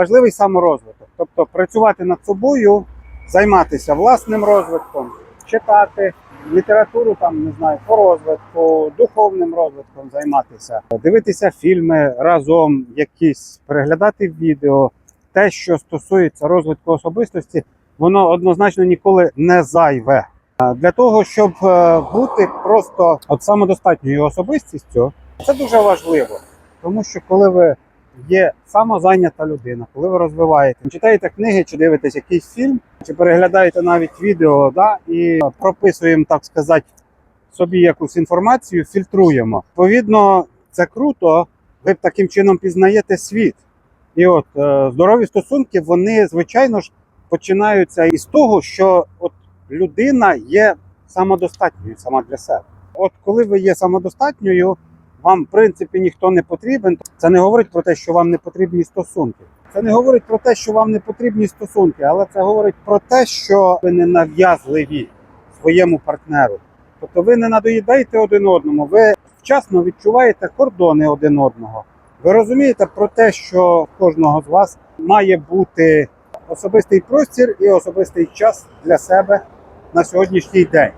важливий саморозвиток. Тобто працювати над собою, займатися власним розвитком, читати літературу, там не знаю, по розвитку, духовним розвитком займатися, дивитися фільми разом, якісь переглядати відео. Те, що стосується розвитку особистості, воно однозначно ніколи не зайве. Для того, щоб е, бути просто от самодостатньою особистістю, це дуже важливо. Тому що коли ви є самозайнята людина, коли ви розвиваєте, читаєте книги, чи дивитесь якийсь фільм, чи переглядаєте навіть відео, да, і прописуємо, так сказати, собі якусь інформацію, фільтруємо. Відповідно, це круто, ви таким чином пізнаєте світ. І от е, здорові стосунки, вони, звичайно ж, починаються із того, що от людина є самодостатньою сама для себе. От коли ви є самодостатньою, вам в принципі ніхто не потрібен. Це не говорить про те, що вам не потрібні стосунки. Це не говорить про те, що вам не потрібні стосунки, але це говорить про те, що ви не нав'язливі своєму партнеру. Тобто ви не надоїдаєте один одному, ви вчасно відчуваєте кордони один одного. Ви розумієте про те, що кожного з вас має бути особистий простір і особистий час для себе на сьогоднішній день.